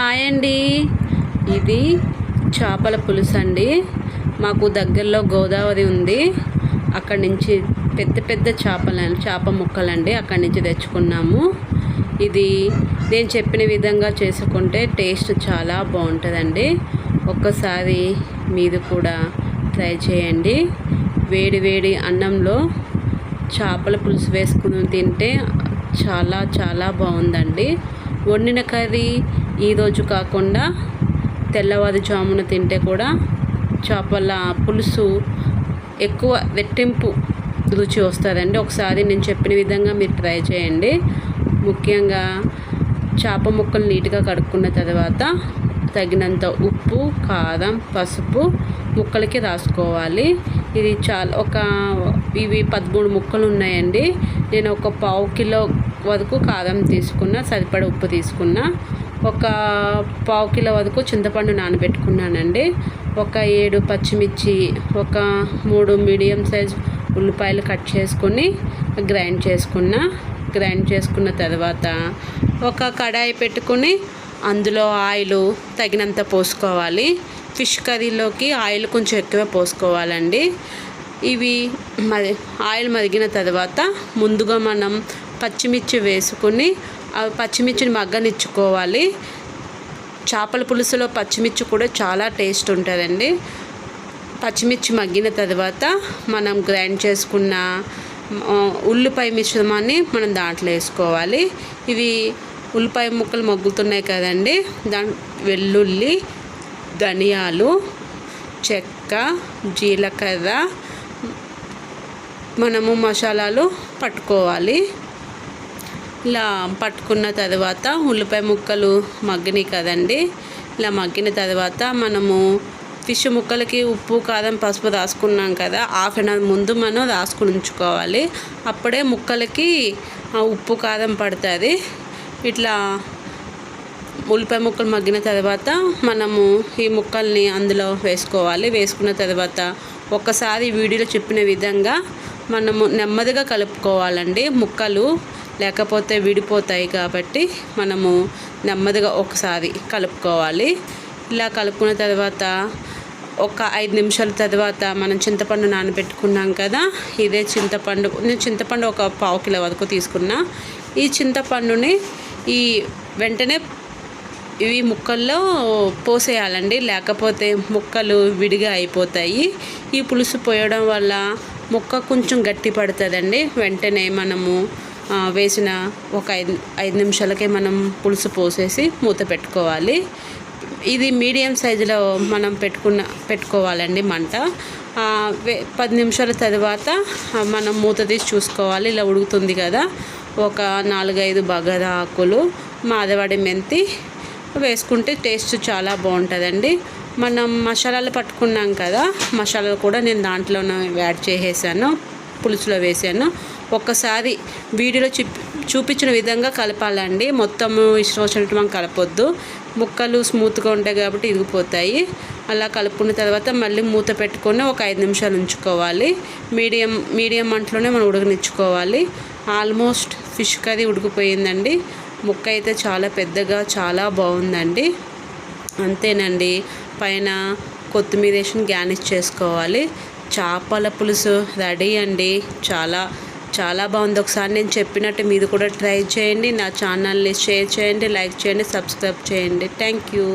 Hi అండి. ఇది చేపల పులుసు అండి మాకు దగ్గరలో గోదావరి ఉంది. అక్కడి నుంచి పెద్ద పెద్ద చేపల చేప ముక్కలండి అక్కడి నుంచి తెచ్చుకున్నాము. ఇది నేను చెప్పిన విధంగా చేసుకుంటే టేస్ట్ చాలా బాగుంటుందండి. ఒక్కసారి మీరు కూడా ట్రై చేయండి. వేడి వేడి అన్నంలో చేపల పులుసు వేసుకుని తింటే చాలా చాలా బాగుందండి. వండిన కర్రీ ఈరోజు కాకుండా తెల్లవారుజామున తింటే కూడా చేపల పులుసు ఎక్కువ రెట్టింపు రుచి వస్తుందండి. ఒకసారి నేను చెప్పిన విధంగా మీరు ట్రై చేయండి. ముఖ్యంగా చేప ముక్కలు నీట్గా కడుక్కున్న తర్వాత తగినంత ఉప్పు కారం పసుపు ముక్కలకి రాసుకోవాలి. ఇది చాలా ఒక ఇవి పదమూడు ముక్కలు ఉన్నాయండి. నేను ఒక పావు కిలో వరకు కారం తీసుకున్న సరిపడ ఉప్పు తీసుకున్న. ఒక పావు కిలో వరకు చింతపండు నానబెట్టుకున్నానండి. ఒక ఏడు పచ్చిమిర్చి ఒక మూడు మీడియం సైజ్ ఉల్లిపాయలు కట్ చేసుకొని గ్రైండ్ చేసుకున్న గ్రైండ్ చేసుకున్న తర్వాత ఒక కడాయి పెట్టుకుని అందులో ఆయిల్ తగినంత పోసుకోవాలి. ఫిష్ కర్రీలోకి ఆయిల్ కొంచెం ఎక్కువ పోసుకోవాలండి. ఇవి మరి ఆయిల్ మరిగిన తర్వాత ముందుగా మనం పచ్చిమిర్చి వేసుకుని అవి పచ్చిమిర్చిని మగ్గనిచ్చుకోవాలి. చేపల పులుసులో పచ్చిమిర్చి కూడా చాలా టేస్ట్ ఉంటుందండి. పచ్చిమిర్చి మగ్గిన తర్వాత మనం గ్రైండ్ చేసుకున్న ఉల్లిపాయ మిశ్రమాన్ని మనం దాంట్లో వేసుకోవాలి. ఇవి ఉల్లిపాయ ముక్కలు మగ్గుతున్నాయి కదండి. దాని వెల్లుల్లి ధనియాలు చెక్క జీలకర్ర మనము మసాలాలు పట్టుకోవాలి. ఇలా పట్టుకున్న తర్వాత ఉల్లిపాయ ముక్కలు మగ్గినాయి కదండి. ఇలా మగ్గిన తర్వాత మనము ఫిష్ ముక్కలకి ఉప్పు కారం పసుపు రాసుకున్నాం కదా హాఫ్ అన్ అవర్ ముందు మనం రాసుకుని ఉంచుకోవాలి. అప్పుడే ముక్కలకి ఉప్పు కారం పడుతుంది. ఇట్లా ఉల్లిపాయ ముక్కలు మగ్గిన తర్వాత మనము ఈ ముక్కల్ని అందులో వేసుకోవాలి. వేసుకున్న తర్వాత ఒక్కసారి వీడియోలో చెప్పిన విధంగా మనము నెమ్మదిగా కలుపుకోవాలండి. ముక్కలు లేకపోతే విడిపోతాయి కాబట్టి మనము నెమ్మదిగా ఒకసారి కలుపుకోవాలి. ఇలా కలుపుకున్న తర్వాత ఒక ఐదు నిమిషాల తర్వాత మనం చింతపండు నానబెట్టుకున్నాం కదా ఇదే చింతపండు. నేను చింతపండు ఒక పావు కిలో వరకు తీసుకున్నా. ఈ చింతపండుని ఈ వెంటనే ఇవి ముక్కల్లో పోసేయాలండి. లేకపోతే ముక్కలు విడిగా అయిపోతాయి. ఈ పులుసు పోయడం వల్ల ముక్క కొంచెం గట్టి పడుతుందండి వెంటనే మనము వేసిన ఒక ఐదు ఐదు నిమిషాలకే మనం పులుసు పోసేసి మూత పెట్టుకోవాలి. ఇది మీడియం సైజులో మనం పెట్టుకున్న పెట్టుకోవాలండి మంట. పది నిమిషాల తర్వాత మనం మూత తీసి చూసుకోవాలి. ఇలా ఉడుకుతుంది కదా. ఒక నాలుగైదు బగర ఆకులు మాదవాడి మెంతి వేసుకుంటే టేస్ట్ చాలా బాగుంటుందండి. మనం మసాలాలు పట్టుకున్నాం కదా మసాలాలు కూడా నేను దాంట్లోనే యాడ్ చేసేసాను. పులుసులో వేసాను. ఒక్కసారి వీడియోలో చూపించిన విధంగా కలపాలండి. మొత్తము ఇష్టం వచ్చినట్టు మనం కలపొద్దు. ముక్కలు స్మూత్గా ఉంటాయి కాబట్టి ఇరిగిపోతాయి. అలా కలుపుకున్న తర్వాత మళ్ళీ మూత పెట్టుకొని ఒక ఐదు నిమిషాలు ఉంచుకోవాలి. మీడియం మీడియం మంటలోనే మనం ఉడకనిచ్చుకోవాలి. ఆల్మోస్ట్ ఫిష్ కర్రీ ఉడికిపోయిందండి. ముక్క అయితే చాలా పెద్దగా చాలా బాగుందండి. అంతేనండి. పైన కొత్తిమీర వేసి గ్యానిష్ చేసుకోవాలి. చేపల పులుసు రెడీ అండి. చాలా చాలా బాగుంది. ఒకసారి నేను చెప్పినట్టు మీరు కూడా ట్రై చేయండి. నా ఛానల్ని షేర్ చేయండి లైక్ చేయండి సబ్స్క్రైబ్ చేయండి. Thank you.